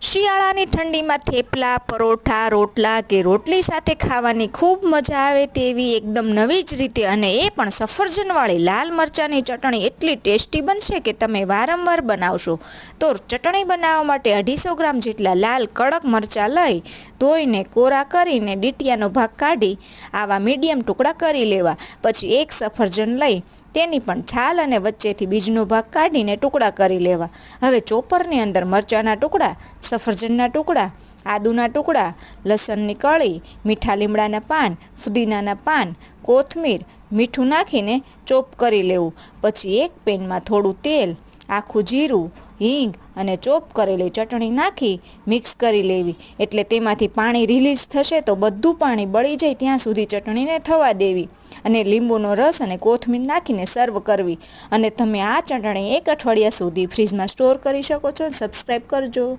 શિયાળાની ઠંડીમાં થેપલા, પરોઠા, રોટલા કે રોટલી સાથે ખાવાની ખૂબ મજા આવે તેવી એકદમ નવી જ રીતે અને એ પણ સફરજનવાળી લાલ મરચાંની ચટણી એટલી ટેસ્ટી બનશે કે તમે વારંવાર બનાવશો. તો ચટણી બનાવવા માટે અઢીસો ગ્રામ જેટલા લાલ કડક મરચાં લઈ ધોઈને કોરા કરીને ડીટિયાનો ભાગ કાઢી આવા મીડિયમ ટુકડા કરી લેવા. પછી એક સફરજન લઈ તેની પણ છાલ અને વચ્ચેથી બીજનો ભાગ કાઢીને ટુકડા કરી લેવા. હવે ચોપરની અંદર મરચાંના ટુકડા, સફરજનના ટુકડા, આદુના ટુકડા, લસણની કળી, મીઠા લીમડાના પાન, ફુદીનાના પાન, કોથમીર, મીઠું નાખીને ચોપ કરી લેવું. પછી એક પેનમાં થોડું તેલ, આખું જીરું હિંગ અને ચોપ કરેલી ચટણી નાખી મિક્સ કરી લેવી. એટલે તેમાંથી પાણી રિલીઝ થશે તો બધું પાણી બળી જાય ત્યાં સુધી ચટણીને થવા દેવી. અને લીંબુનો રસ અને કોથમીર નાખીને સર્વ કરવી. અને તમે આ ચટણી એક અઠવાડિયા સુધી ફ્રીજમાં સ્ટોર કરી શકો છો સબસ્ક્રાઈબ કરજો.